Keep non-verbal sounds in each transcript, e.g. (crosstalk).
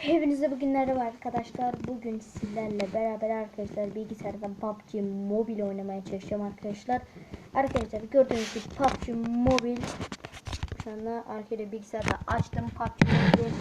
Hepinize bugünlere var arkadaşlar. Bugün sizlerle beraber arkadaşlar bilgisayardan PUBG Mobile oynamaya çalışacağım arkadaşlar. Arkadaşlar gördüğünüz gibi PUBG Mobile şu anda arkada bilgisayarda açtım PUBG Mobile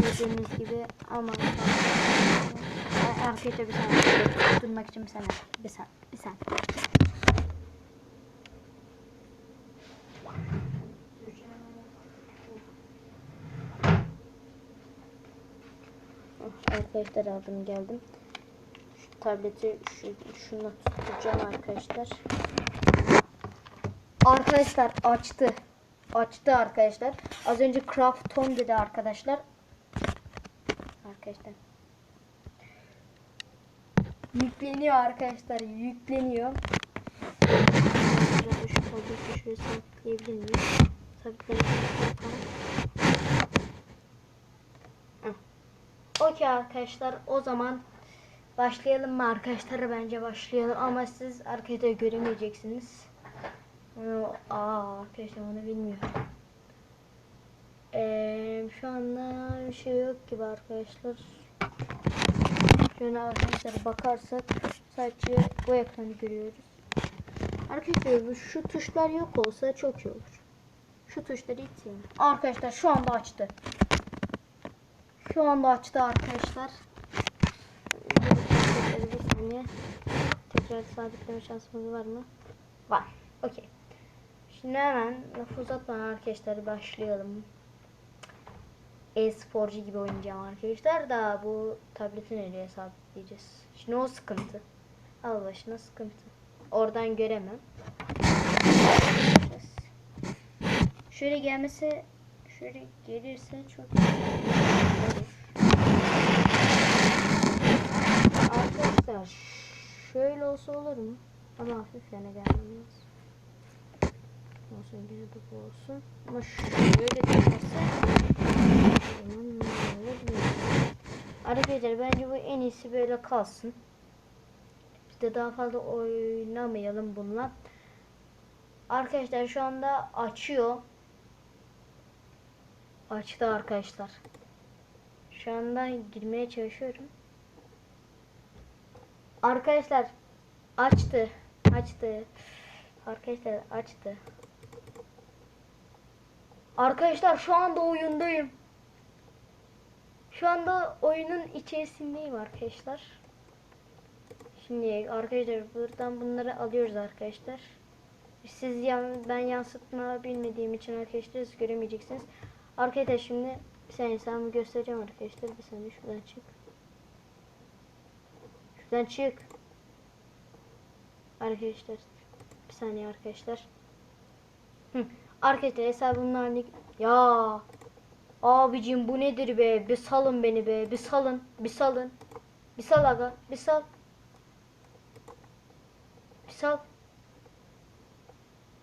gördüğünüz gibi ama arkadaşlar bir saniye durmak için bir saniye bir saniye bir saniye. Arkadaşlar aldım geldim. Şu tableti şu şunu tutacağım arkadaşlar. Arkadaşlar açtı. Açtı arkadaşlar. Az önce Crafton dedi arkadaşlar. Arkadaşlar. Yükleniyor arkadaşlar. Yükleniyor. Şu tableti şöyle sabitleyebilir miyim? Sabitleyebilir Okey arkadaşlar o zaman başlayalım mı arkadaşlar bence başlayalım ama siz arkada göremeyeceksiniz. Aa arkadaşlar onu bilmiyorum. Ee, şu anda bir şey yok gibi arkadaşlar. Şöyle arkadaşlar bakarsak sadece bu ekranı görüyoruz. Arkadaşlar şu tuşlar yok olsa çok iyi olur. Şu tuşları hiç. Arkadaşlar şu anda açtı. Şu anda açtı arkadaşlar. Bir saniye. Tekrar sabitleme şansımız var mı? Var. Okey. Şimdi hemen lafı uzatmadan arkadaşlar başlayalım. E-sporcu gibi oynayacağım arkadaşlar da bu tableti nereye sabitleyeceğiz? Şimdi o sıkıntı. Al başına sıkıntı. Oradan göremem. Şöyle gelmesi şöyle gelirse çok olur. Arkadaşlar şöyle olsa olur mu? Ama hafif yana gelmemiz. Olsun de bu olsun. Ama şöyle gelmezse o zaman ne olur bilmiyorum. Arkadaşlar bence bu en iyisi böyle kalsın. Biz de daha fazla oynamayalım bununla. Arkadaşlar şu anda açıyor. Açtı arkadaşlar. Şu anda girmeye çalışıyorum. Arkadaşlar açtı. Açtı. Arkadaşlar açtı. Arkadaşlar şu anda oyundayım. Şu anda oyunun içerisindeyim arkadaşlar. Şimdi arkadaşlar buradan bunları alıyoruz arkadaşlar. Siz ben yansıtma bilmediğim için arkadaşlar göremeyeceksiniz. Arkadaşlar şimdi bir saniye sana göstereceğim arkadaşlar. Bir saniye şuradan çık. Şuradan çık. Arkadaşlar. Bir saniye arkadaşlar. Arkadaşlar hesabımın halini... Ya. Abicim bu nedir be? Bir salın beni be. Bir salın. Bir salın. Bir sal aga. Bir sal. Bir sal.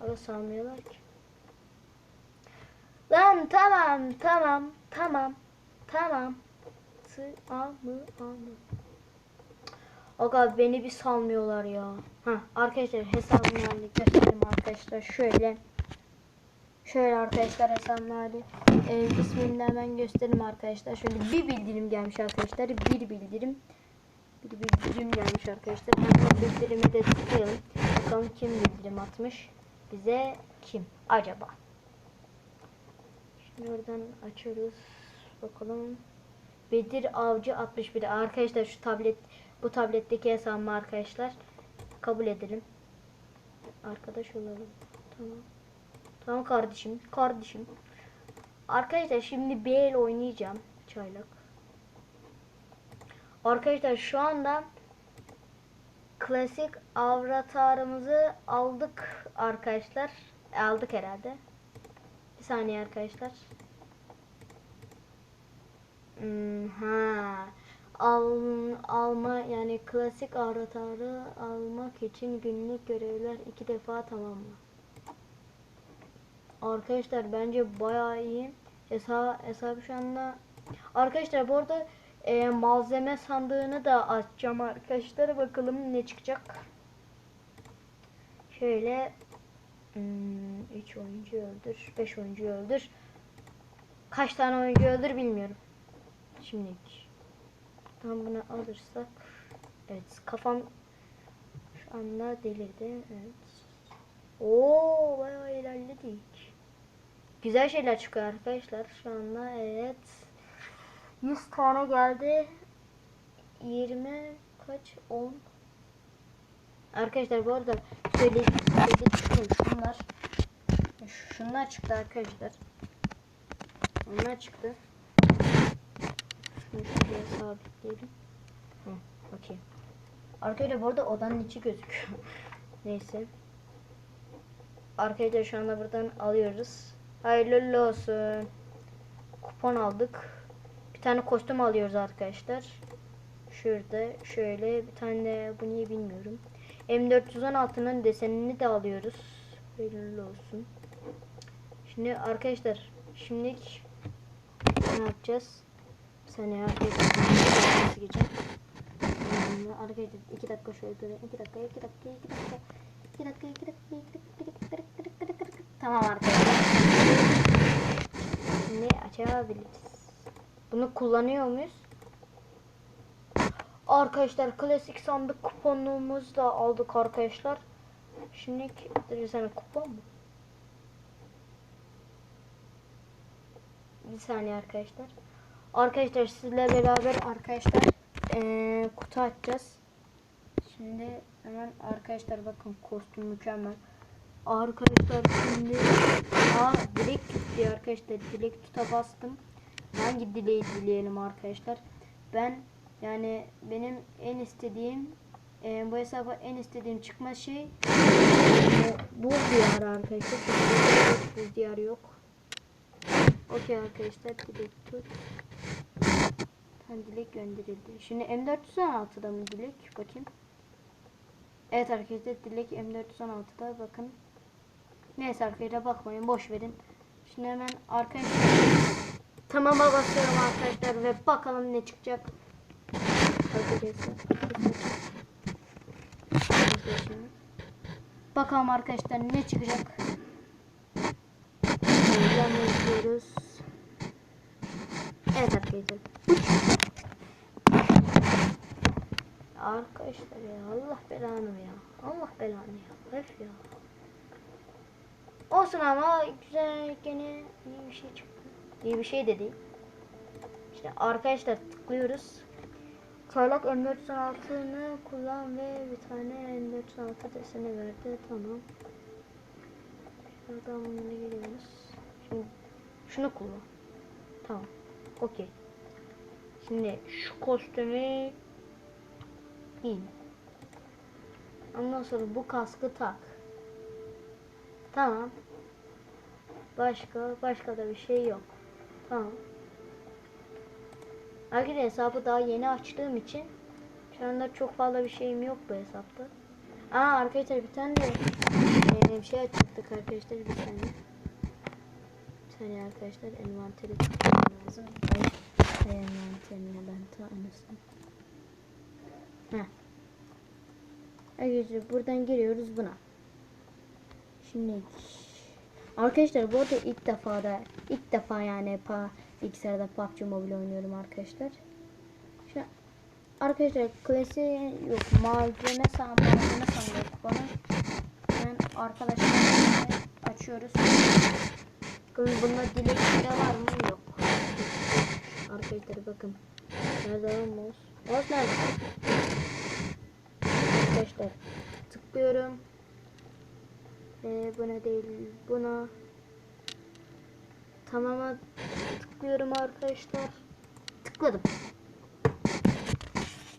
Aga salmıyorlar ki. Lan tamam tamam tamam tamam. Tamam tamam. Aga beni bir salmıyorlar ya. Ha arkadaşlar hesabımı halini göstereyim arkadaşlar şöyle. Şöyle arkadaşlar hesabımın hali. Ee, ismini hemen göstereyim arkadaşlar. Şöyle bir bildirim gelmiş arkadaşlar. Bir bildirim. Bir bildirim gelmiş arkadaşlar. Hemen bildirimi de tıklayalım. Bakalım kim bildirim atmış. Bize kim acaba? Oradan açıyoruz. Bakalım. Bedir Avcı 61. Arkadaşlar şu tablet bu tabletteki hesabımı arkadaşlar kabul edelim. Arkadaş olalım. Tamam. Tamam kardeşim. Kardeşim. Arkadaşlar şimdi BL oynayacağım. Çaylak. Arkadaşlar şu anda klasik avratarımızı aldık arkadaşlar. Aldık herhalde. Bir saniye arkadaşlar. Hmm, ha. Al, alma yani klasik avatarı almak için günlük görevler iki defa tamamla. Arkadaşlar bence bayağı iyi. Hesap, hesabı şu anda Arkadaşlar bu arada e, malzeme sandığını da açacağım arkadaşlar. Bakalım ne çıkacak. Şöyle 3 hmm, oyuncu öldür, 5 oyuncu öldür. Kaç tane oyuncu öldür bilmiyorum. Şimdi tam bunu alırsak evet kafam şu anda delirdi. Evet. Oo bayağı ilerledik. Güzel şeyler çıkıyor arkadaşlar şu anda evet. 100 tane geldi. 20 kaç 10 Arkadaşlar bu arada söyledi, söyledi şunlar şunlar çıktı arkadaşlar. Onlar çıktı. Şunu şuraya sabitleyelim. Hı, okey. Arkadaşlar bu arada odanın içi gözüküyor. (laughs) Neyse. Arkadaşlar şu anda buradan alıyoruz. Hayırlı olsun. Kupon aldık. Bir tane kostüm alıyoruz arkadaşlar. Şurada şöyle bir tane de bu niye bilmiyorum. M416'nın desenini de alıyoruz. Hayırlı olsun. Şimdi arkadaşlar şimdi ne yapacağız? Bir saniye arkadaşlar. Geçeceğim? Arkadaşlar iki dakika şöyle durayım. İki dakika, iki dakika, iki dakika. İki dakika, iki dakika, iki dakika, iki dakika, iki dakika, iki dakika, iki dakika. Tamam arkadaşlar. Şimdi açabiliriz. Bunu kullanıyor muyuz? Arkadaşlar klasik sandık kuponluğumuzu da aldık arkadaşlar. Şimdi bir saniye kupon mu? Bir saniye arkadaşlar. Arkadaşlar sizle beraber arkadaşlar eee, kutu açacağız. Şimdi hemen arkadaşlar bakın kostüm mükemmel. Arkadaşlar şimdi aa dilek gitti arkadaşlar. Dilek tuta bastım. Hangi dileği dileyelim arkadaşlar? Ben yani benim en istediğim eee, bu hesaba en istediğim çıkma şey eee, buz diyarı arkadaşlar. Çünkü buz diyarı yok. Okey arkadaşlar dilek tut. Tam dilek gönderildi. Şimdi M416'da mı dilek? Bakayım. Evet arkadaşlar dilek M416'da bakın. Neyse arkadaşlar bakmayın boş verin. Şimdi hemen arkadaşlar tamama basıyorum arkadaşlar ve bakalım ne çıkacak. Bakalım arkadaşlar ne çıkacak. İzliyoruz. Evet arkadaşlar. Arkadaşlar ya Allah belanı ya. Allah belanı ya. Öf ya. Olsun ama güzel gene iyi bir şey çıktı. İyi bir şey de değil. İşte arkadaşlar tıklıyoruz. Çaylak M416'ını kullan ve bir tane M416 deseni verdi. Tamam. Şuradan bunu geliyoruz. Şimdi şunu kullan. Tamam. Okey. Şimdi şu kostümü giy. Ondan sonra bu kaskı tak. Tamam. Başka başka da bir şey yok. Tamam. Arkadaşlar hesabı daha yeni açtığım için şu anda çok fazla bir şeyim yok bu hesapta. Aa arkadaşlar bir tane de e, bir şey açtık arkadaşlar bir saniye. Bir saniye arkadaşlar envanteri lazım. Ay, envanterine ben ta anasını. Heh. Arkadaşlar buradan giriyoruz buna. Şimdi arkadaşlar bu arada ilk defa da ilk defa yani pa bilgisayarda PUBG Mobile oynuyorum arkadaşlar. Şu arkadaşlar klasiği yok malzeme san malzeme sanıyor bana. Ben arkadaşlar açıyoruz. Bunda dilek de var mı? Yok. Arkadaşlar bakın. Nerede lan mouse? Mouse nerede? Arkadaşlar tıklıyorum. Ee, buna değil buna. Tamama tıklıyorum arkadaşlar. Tıkladım.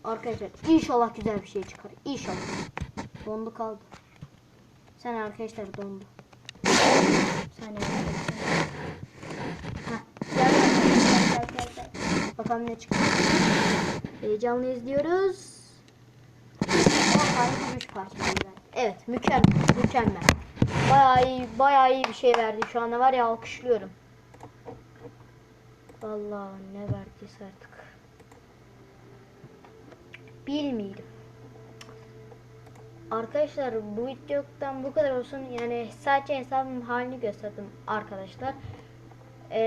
Arkadaşlar inşallah güzel bir şey çıkar. İnşallah. Dondu kaldı. Sen arkadaşlar dondu. Sen. Bakalım ne çıkacak. Heyecanlı izliyoruz. O harika bir parça güzel. Evet mükemmel mükemmel. Bayağı iyi bayağı iyi bir şey verdi şu anda var ya alkışlıyorum. Vallahi ne verdiyse artık. Bilmiyorum. Arkadaşlar bu videodan bu kadar olsun. Yani sadece hesabımın halini gösterdim arkadaşlar. Ee,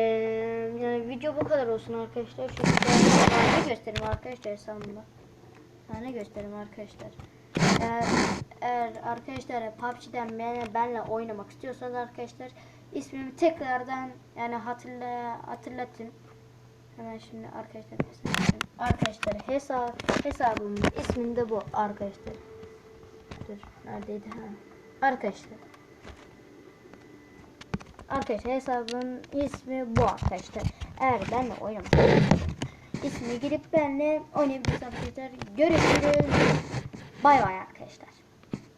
yani video bu kadar olsun arkadaşlar. Ben sahne göstereyim arkadaşlar hesabımda. Sahne göstereyim arkadaşlar. Eğer, eğer arkadaşlar PUBG'den benle, benle oynamak istiyorsanız arkadaşlar ismimi tekrardan yani hatırla hatırlatın. Hemen şimdi arkadaşlar hesabım. Arkadaşlar hesap hesabımın isminde bu arkadaşlar. Dur neredeydi ha? Arkadaşlar. Arkadaşlar hesabın ismi bu arkadaşlar. Eğer benimle oynamak istiyorsanız ismi girip benimle oynayabilirsiniz arkadaşlar. Görüşürüz. Bay bay arkadaşlar.